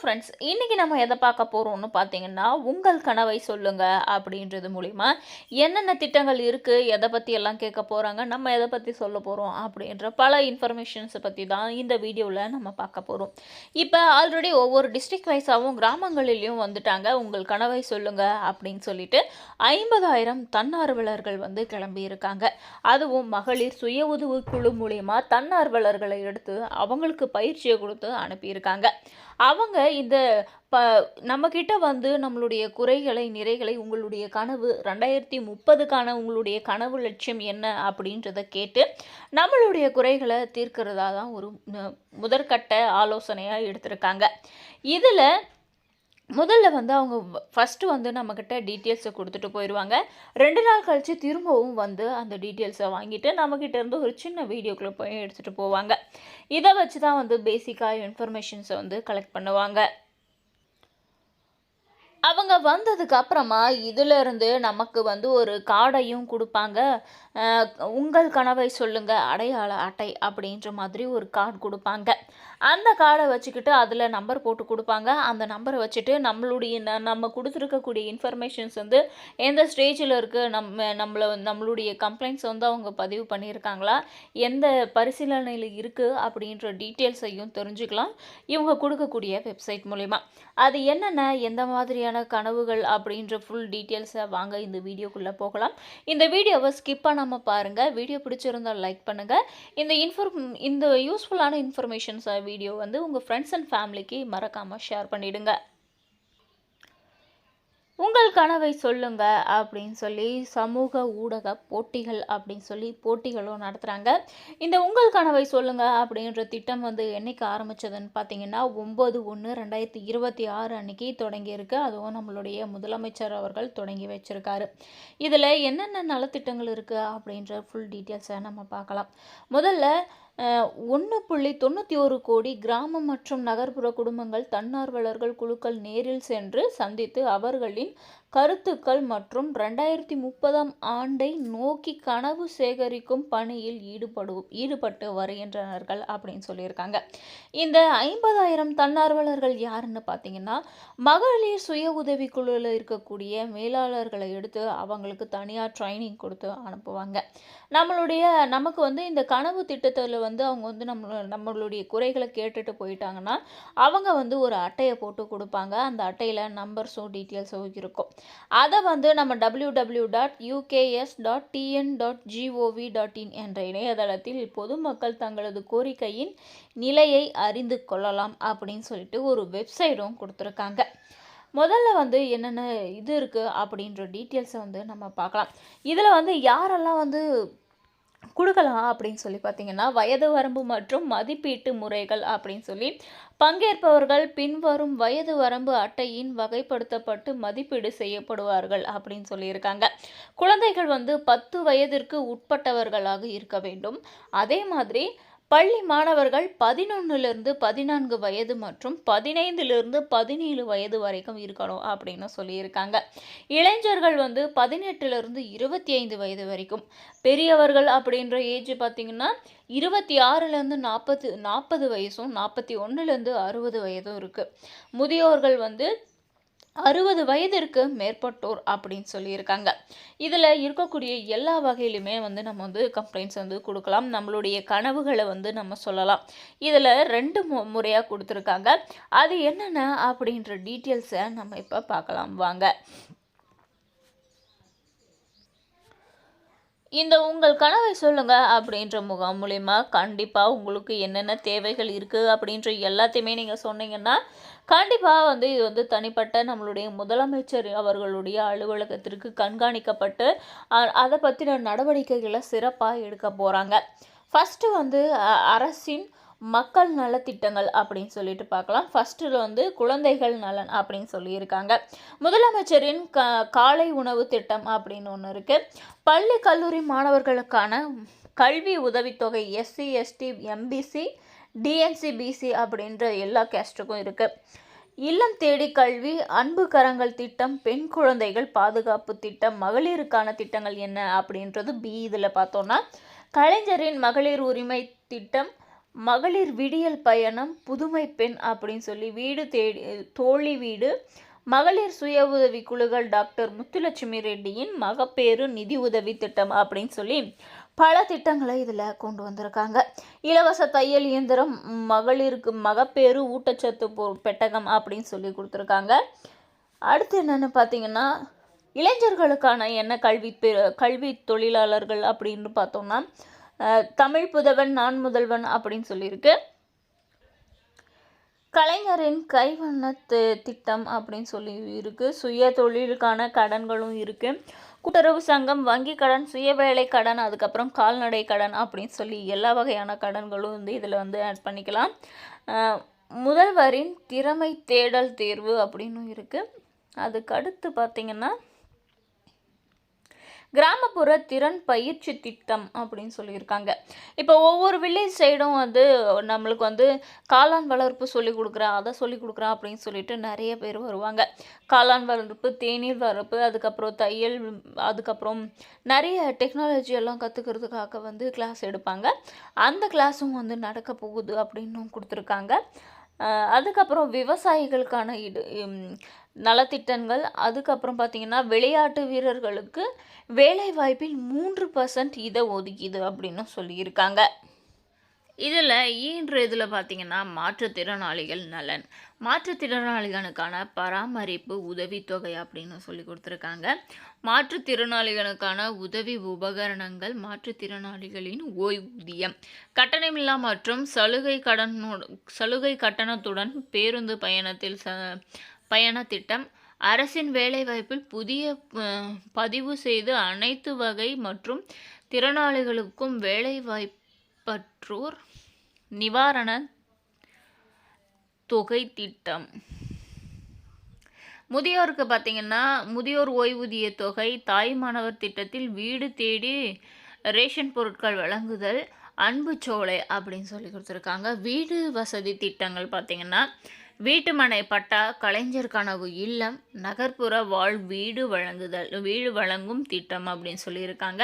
Friends இன்றைக்கி நம்ம எதை பார்க்க போகிறோம்னு பார்த்தீங்கன்னா உங்கள் கனவை சொல்லுங்கள் அப்படின்றது மூலிமா என்னென்ன திட்டங்கள் இருக்குது எதை பற்றி எல்லாம் கேட்க போகிறாங்க நம்ம எதை பற்றி சொல்ல போகிறோம் அப்படின்ற பல இன்ஃபர்மேஷன்ஸை பற்றி தான் இந்த வீடியோவில் நம்ம பார்க்க போகிறோம் இப்போ ஆல்ரெடி ஒவ்வொரு டிஸ்ட்ரிக்ட் வைஸாகவும் கிராமங்களிலையும் வந்துட்டாங்க. உங்கள் கனவை சொல்லுங்கள் அப்படின்னு சொல்லிட்டு ஐம்பதாயிரம் தன்னார்வலர்கள் வந்து கிளம்பி இருக்காங்க. அதுவும் மகளிர் சுய உதவி குழு மூலிமா தன்னார்வலர்களை எடுத்து அவங்களுக்கு பயிற்சியை கொடுத்து அனுப்பியிருக்காங்க. அவங்க இந்த ப நம்மக்கிட்ட வந்து நம்மளுடைய குறைகளை நிறைகளை உங்களுடைய கனவு ரெண்டாயிரத்தி முப்பதுக்கான உங்களுடைய கனவு லட்சியம் என்ன அப்படின்றத கேட்டு நம்மளுடைய குறைகளை தீர்க்கிறதா தான் ஒரு முதற்கட்ட ஆலோசனையாக எடுத்திருக்காங்க. இதில் முதல்ல வந்து அவங்க ஃபஸ்ட்டு வந்து நம்மக்கிட்ட டீட்டெயில்ஸை கொடுத்துட்டு போயிடுவாங்க ரெண்டு நாள் கழித்து திரும்பவும் வந்து அந்த டீட்டெயில்ஸை வாங்கிட்டு நம்மக்கிட்ட இருந்து ஒரு சின்ன வீடியோக்குள்ளே போய் எடுத்துகிட்டு போவாங்க. இதை வச்சு தான் வந்து பேசிக்காக இன்ஃபர்மேஷன்ஸை வந்து கலெக்ட் பண்ணுவாங்க. அவங்க வந்ததுக்கு அப்புறமா இதுலேருந்து நமக்கு வந்து ஒரு கார்டையும் கொடுப்பாங்க. உங்கள் கனவை சொல்லுங்க அடையாள அட்டை அப்படின்ற மாதிரி ஒரு கார்டு கொடுப்பாங்க. அந்த கார்டை வச்சுக்கிட்டு அதில் நம்பர் போட்டு கொடுப்பாங்க. அந்த நம்பரை வச்சுட்டு நம்மளுடைய ந- நம்ம கொடுத்துருக்கக்கூடிய இன்ஃபர்மேஷன்ஸ் வந்து எந்த ஸ்டேஜில் இருக்குது நம்ம நம்மளை நம்மளுடைய கம்ப்ளைண்ட்ஸ் வந்து அவங்க பதிவு பண்ணியிருக்காங்களா எந்த பரிசீலனையில் இருக்குது அப்படின்ற டீட்டெயில்ஸையும் தெரிஞ்சுக்கலாம். இவங்க கொடுக்கக்கூடிய வெப்சைட் மூலிமா அது என்னென்ன எந்த மாதிரியான கனவுகள் அப்படின்ற ஃபுல் டீட்டெயில்ஸை வாங்க இந்த வீடியோக்குள்ளே போகலாம். இந்த வீடியோவை ஸ்கிப் பண்ண பண்ணாமல் பாருங்கள் வீடியோ பிடிச்சிருந்தால் லைக் பண்ணுங்கள் இந்த இன்ஃபர்ம் இந்த யூஸ்ஃபுல்லான இன்ஃபர்மேஷன்ஸ் வீடியோ வந்து உங்கள் ஃப்ரெண்ட்ஸ் அண்ட் ஃபேமிலிக்கு மறக்காமல் ஷேர் பண்ணிவிடுங்க உங்கள் கனவை சொல்லுங்க அப்படின்னு சொல்லி சமூக ஊடக போட்டிகள் அப்படின்னு சொல்லி போட்டிகளும் நடத்துகிறாங்க இந்த உங்கள் கனவை சொல்லுங்க அப்படின்ற திட்டம் வந்து என்னைக்கு ஆரம்பித்ததுன்னு பார்த்தீங்கன்னா ஒம்பது ஒன்று ரெண்டாயிரத்தி இருபத்தி ஆறு அன்னைக்கு தொடங்கியிருக்கு. அதுவும் நம்மளுடைய முதலமைச்சர் அவர்கள் தொடங்கி வச்சிருக்காரு. இதில் என்னென்ன நலத்திட்டங்கள் இருக்குது அப்படின்ற ஃபுல் டீட்டெயில்ஸை நம்ம பார்க்கலாம். முதல்ல ஒன்று புள்ளி தொண்ணூற்றி ஒரு கோடி கிராமம் மற்றும் நகர்ப்புற குடும்பங்கள் தன்னார்வலர்கள் குழுக்கள் நேரில் சென்று சந்தித்து அவர்களின் கருத்துக்கள் மற்றும் ரெண்டாயிரத்தி முப்பதாம் ஆண்டை நோக்கி கனவு சேகரிக்கும் பணியில் ஈடுபடு ஈடுபட்டு வருகின்றனர்கள் அப்படின்னு சொல்லியிருக்காங்க. இந்த ஐம்பதாயிரம் தன்னார்வலர்கள் யாருன்னு பார்த்தீங்கன்னா மகளிர் சுய உதவி குழுவில் இருக்கக்கூடிய மேலாளர்களை எடுத்து அவங்களுக்கு தனியாக ட்ரைனிங் கொடுத்து அனுப்புவாங்க. நம்மளுடைய நமக்கு வந்து இந்த கனவு திட்டத்தில் வந்து அவங்க வந்து நம்ம நம்மளுடைய குறைகளை கேட்டுட்டு போயிட்டாங்கன்னா அவங்க வந்து ஒரு அட்டையை போட்டு கொடுப்பாங்க. அந்த அட்டையில் நம்பர்ஸும் டீட்டெயில்ஸும் இருக்கும். அதை வந்து நம்ம W W dot U K S dot T N dot G O V dot in என்ற இணையதளத்தில் பொதுமக்கள் தங்களது கோரிக்கையின் நிலையை அறிந்து கொள்ளலாம் அப்படின்னு சொல்லிட்டு ஒரு வெப்சைட்டும் கொடுத்துருக்காங்க. முதல்ல வந்து என்னென்ன இது இருக்குது அப்படின்ற டீட்டெயில்ஸை வந்து நம்ம பார்க்கலாம். இதில் வந்து யாரெல்லாம் வந்து கொடுக்கலாம் அப்படின்னு சொல்லி பார்த்தீங்கன்னா வயது வரம்பு மற்றும் மதிப்பீட்டு முறைகள் அப்படின்னு சொல்லி பங்கேற்பவர்கள் பின்வரும் வயது வரம்பு அட்டையின் வகைப்படுத்தப்பட்டு மதிப்பீடு செய்யப்படுவார்கள் அப்படின்னு சொல்லியிருக்காங்க. குழந்தைகள் வந்து பத்து வயதிற்கு உட்பட்டவர்களாக இருக்க வேண்டும். அதே மாதிரி பள்ளி மாணவர்கள் பதினொன்னுலேருந்து பதினான்கு வயது மற்றும் பதினைந்துலேருந்து பதினேழு வயது வரைக்கும் இருக்கணும் அப்படின்னு சொல்லியிருக்காங்க. இளைஞர்கள் வந்து பதினெட்டுலேருந்து இருபத்தி ஐந்து வயது வரைக்கும். பெரியவர்கள் அப்படின்ற ஏஜ் பார்த்திங்கன்னா இருபத்தி ஆறுலேருந்து நாற்பது நாற்பது வயசும் நாற்பத்தி ஒன்றுலேருந்து அறுபது வயதும் இருக்குது முதியோர்கள் வந்து அறுபது வயதிற்கு மேற்பட்டோர் அப்படின்னு சொல்லியிருக்காங்க. இதில் இருக்கக்கூடிய எல்லா வகையிலுமே வந்து நம்ம வந்து கம்ப்ளைண்ட்ஸ் வந்து கொடுக்கலாம். நம்மளுடைய கனவுகளை வந்து நம்ம சொல்லலாம். இதில் ரெண்டு மு முறையாக கொடுத்துருக்காங்க. அது என்னென்ன அப்படின்ற டீட்டெயில்ஸை நம்ம இப்போ பார்க்கலாம். வாங்க. இந்த உங்கள் கனவை சொல்லுங்க அப்படின்ற முகாம் மூலயமா கண்டிப்பாக உங்களுக்கு என்னென்ன தேவைகள் இருக்குது அப்படின்ற எல்லாத்தையுமே நீங்கள் சொன்னீங்கன்னா கண்டிப்பாக வந்து இது வந்து தனிப்பட்ட நம்மளுடைய முதலமைச்சர் அவர்களுடைய அலுவலகத்திற்கு கண்காணிக்கப்பட்டு அதை பற்றின நடவடிக்கைகளை சிறப்பாக எடுக்க போகிறாங்க ஃபஸ்ட்டு வந்து அ- அரசின் மக்கள் நலத்திட்டங்கள் அப்படின்னு சொல்லிட்டு பார்க்கலாம். ஃபஸ்ட்டில் வந்து குழந்தைகள் நலன் அப்படின்னு சொல்லியிருக்காங்க. முதலமைச்சரின் க காலை உணவு திட்டம் அப்படின்னு ஒன்று இருக்குது பள்ளி கல்லூரி மாணவர்களுக்கான கல்வி உதவித்தொகை S C S T M B C D N C B C அப்படின்ற எல்லா கேஸ்ட்டுக்கும் இருக்குது இல்லம் தேடி கல்வி அன்பு கரங்கள் திட்டம் பெண் குழந்தைகள் பாதுகாப்பு திட்டம் மகளிருக்கான திட்டங்கள் என்ன அப்படின்றது பி இதில் பார்த்தோன்னா கலைஞரின் மகளிர் உரிமை திட்டம் மகளிர் விடியல் பயணம் புதுமை பெண் அப்படின்னு சொல்லி வீடு தேடி தோழி வீடு. மகளிர் சுய உதவி குழுக்கள் டாக்டர் முத்துலட்சுமி ரெட்டியின் மகப்பேறு நிதி உதவி திட்டம் அப்படின்னு சொல்லி பல திட்டங்களை இதில் கொண்டு வந்திருக்காங்க. இலவச தையல் இயந்திரம் மகளிருக்கு மகப்பேறு ஊட்டச்சத்து பெட்டகம் அப்படின்னு சொல்லி கொடுத்துருக்காங்க. அடுத்து என்னென்னு பார்த்தீங்கன்னா இளைஞர்களுக்கான என்ன கல்வி பெ கல்வி தொழிலாளர்கள் அப்படின்னு பார்த்தோம்னா தமிழ் புதவன் நான் முதல்வன் அப்படின்னு சொல்லியிருக்கு. கலைஞரின் கைவண்ண திட்டம் அப்படின்னு சொல்லி இருக்கு சுய தொழிலுக்கான கடன்களும் இருக்கு. கூட்டுறவு சங்கம் வங்கி கடன் சுய வேலை கடன் அதுக்கப்புறம் கால்நடை கடன் அப்படின்னு சொல்லி எல்லா வகையான கடன்களும் வந்து இதில் வந்து ஆட் பண்ணிக்கலாம். முதல்வரின் திறமை தேடல் தேர்வு அப்படின்னு இருக்குது அதுக்கு அடுத்து கிராமப்புற திறன் பயிற்சி திட்டம் அப்படின்னு சொல்லியிருக்காங்க. இப்போ ஒவ்வொரு வில்லேஜ் சைடும் வந்து நம்மளுக்கு வந்து காளான் வளர்ப்பு சொல்லிக் கொடுக்குறேன் அதை சொல்லிக் கொடுக்குறேன் அப்படின்னு சொல்லிட்டு நிறைய பேர் வருவாங்க. காளான் வளர்ப்பு தேநீர் வளர்ப்பு அதுக்கப்புறம் தையல் அதுக்கப்புறம் நிறைய டெக்னாலஜி எல்லாம் கற்றுக்கிறதுக்காக வந்து கிளாஸ் எடுப்பாங்க. அந்த கிளாஸும் வந்து நடக்க போகுது அப்படின்னும் கொடுத்துருக்காங்க. அதுக்கப்புறம் விவசாயிகளுக்கான இடு நலத்திட்டங்கள் அதுக்கப்புறம் பார்த்திங்கன்னா விளையாட்டு வீரர்களுக்கு வேலைவாய்ப்பில் மூன்று பர்சன்ட் இதை ஒதுக்கிது அப்படின்னு சொல்லியிருக்காங்க. இதில் ஈன்ற இதில் பார்த்தீங்கன்னா மாற்றுத்திறனாளிகள் நலன். மாற்றுத்திறனாளிகளுக்கான பராமரிப்பு உதவித்தொகை அப்படின்னு சொல்லி கொடுத்துருக்காங்க. மாற்றுத்திறனாளிகளுக்கான உதவி உபகரணங்கள் மாற்றுத்திறனாளிகளின் ஓய்வூதியம். கட்டணமில்லா மற்றும் சலுகை கடனோடு சலுகை கட்டணத்துடன் பேருந்து பயணத்தில் ச பயண திட்டம் அரசின் வேலைவாய்ப்பில் புதிய பதிவு செய்து அனைத்து வகை மற்றும் திறனாளிகளுக்கும் வேலைவாய்ப்பு பற்றோர் நிவாரண தொகை திட்டம் முதியோருக்கு பார்த்தீங்கன்னா முதியோர் ஓய்வூதிய தொகை தாய் மாணவர் திட்டத்தில் வீடு தேடி ரேஷன் பொருட்கள் வழங்குதல் அன்பு சோலை அப்படின்னு சொல்லி கொடுத்துருக்காங்க. வீடு வசதி திட்டங்கள் பார்த்தீங்கன்னா வீட்டுமனை பட்டா கலைஞர் கனவு இல்லம் நகர்ப்புற வாழ் வீடு வழங்குதல் வீடு வழங்கும் திட்டம் அப்படின்னு சொல்லியிருக்காங்க.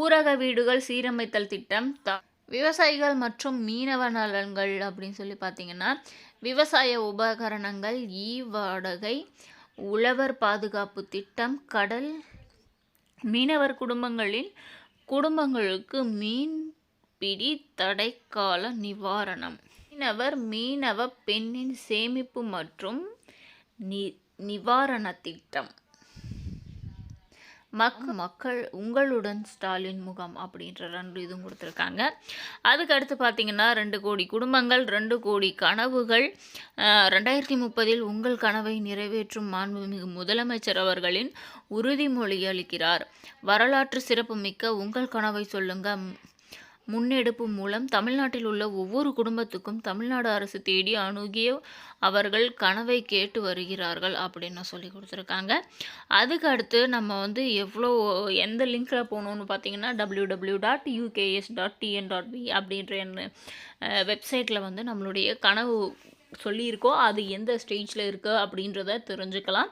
ஊரக வீடுகள் சீரமைத்தல் திட்டம் த விவசாயிகள் மற்றும் மீனவ நலன்கள் அப்படின்னு சொல்லி பார்த்தீங்கன்னா விவசாய உபகரணங்கள் ஈ வாடகை உழவர் பாதுகாப்பு திட்டம் கடல் மீனவர் குடும்பங்களில் குடும்பங்களுக்கு மீன்பிடி தடைக்கால நிவாரணம். மீனவர் மீனவ பெண்ணின் சேமிப்பு மற்றும் நி நிவாரண திட்டம். மக் மக்கள் உங்களுடன் ஸ்டாலின் முகாம் அப்படின்ற ரெண்டு இதுவும் கொடுத்துருக்காங்க. அதுக்கு அடுத்து பார்த்தீங்கன்னா ரெண்டு கோடி குடும்பங்கள் ரெண்டு கோடி கனவுகள். ரெண்டாயிரத்தி முப்பதில் உங்கள் கனவை நிறைவேற்றும் மாண்புமிகு முதலமைச்சர் அவர்களின் உறுதிமொழி அளிக்கிறார். வரலாற்று சிறப்புமிக்க உங்கள் கனவை சொல்லுங்க. ம், முன்னெடுப்பு மூலம் தமிழ்நாட்டில் உள்ள ஒவ்வொரு குடும்பத்துக்கும் தமிழ்நாடு அரசு தேடி அணுகிய அவர்கள் கனவை கேட்டு வருகிறார்கள் அப்படின்னு சொல்லி கொடுத்துருக்காங்க. அதுக்கு அடுத்து நம்ம வந்து எவ்வளோ எந்த லிங்க்கில் போகணுன்னு பார்த்தீங்கன்னா W W dot U K S dot T N dot P அப்படின்ற வெப்சைட்டில் வந்து நம்மளுடைய கனவு சொல்லியிருக்கோ அது எந்த ஸ்டேஜில் இருக்குது அப்படின்றத தெரிஞ்சுக்கலாம்.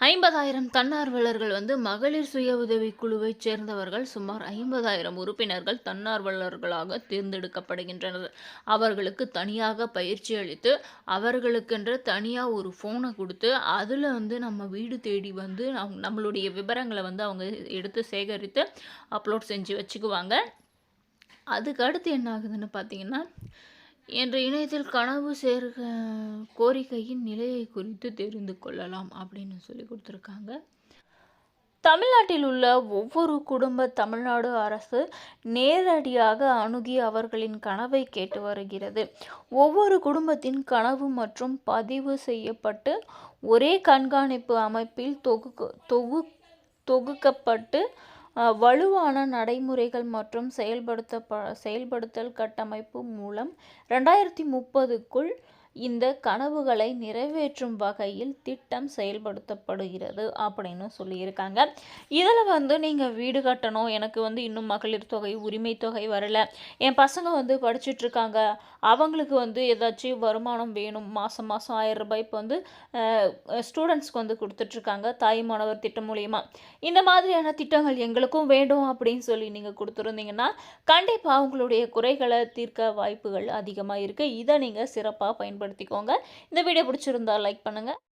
ஐம்பதாயிரம் தன்னார்வலர்கள் வந்து மகளிர் சுய உதவி குழுவைச் சேர்ந்தவர்கள் சுமார் ஐம்பதாயிரம் உறுப்பினர்கள் தன்னார்வலர்களாக தேர்ந்தெடுக்கப்படுகின்றனர். அவர்களுக்கு தனியாக பயிற்சி அளித்து அவர்களுக்கென்று தனியாக ஒரு ஃபோனை கொடுத்து அதில் வந்து நம்ம வீடு தேடி வந்து நம்மளுடைய விவரங்களை வந்து அவங்க எடுத்து சேகரித்து அப்லோட் செஞ்சு வச்சுக்குவாங்க. அதுக்கு அடுத்து என்ன ஆகுதுன்னு பார்த்தீங்கன்னா என்ற இணையத்தில் கனவு சேர்க்க கோரிக்கையின் நிலையை குறித்து தெரிந்து கொள்ளலாம் அப்படின்னு சொல்லி கொடுத்துருக்காங்க. தமிழ்நாட்டில் உள்ள ஒவ்வொரு குடும்ப தமிழ்நாடு அரசு நேரடியாக அணுகி அவர்களின் கனவை கேட்டு வருகிறது. ஒவ்வொரு குடும்பத்தின் கனவு மற்றும் பதிவு செய்யப்பட்டு ஒரே கண்காணிப்பு அமைப்பில் தொகுக்க தொகு தொகுக்கப்பட்டு வலுவான நடைமுறைகள் மற்றும் செயல்படுத்த செயல்படுத்தல் கட்டமைப்பு மூலம் ரெண்டாயிரத்தி முப்பதுக்குள் இந்த கனவுகளை நிறைவேற்றும் வகையில் திட்டம் செயல்படுத்தப்படுகிறது அப்படின்னு சொல்லியிருக்காங்க. இதில் வந்து நீங்கள் வீடு கட்டணும் எனக்கு வந்து இன்னும் மகளிர் தொகை உரிமை தொகை வரல என் பசங்க வந்து படிச்சுட்ருக்காங்க அவங்களுக்கு வந்து ஏதாச்சும் வருமானம் வேணும் மாதம் மாதம் ஆயிரம் ரூபாய் இப்போ வந்து ஸ்டூடெண்ட்ஸ்க்கு வந்து கொடுத்துட்ருக்காங்க தாய் மாணவர் திட்டம் மூலிமா இந்த மாதிரியான திட்டங்கள் எங்களுக்கும் வேண்டும் அப்படின்னு சொல்லி நீங்கள் கொடுத்துருந்தீங்கன்னா கண்டிப்பாக உங்களுடைய குறைகளை தீர்க்க வாய்ப்புகள் அதிகமாக இருக்குது இதை நீங்கள் சிறப்பாக பயன்படுத்திக்கோங்க. இந்த வீடியோ பிடிச்சிருந்தா லைக் பண்ணுங்கள்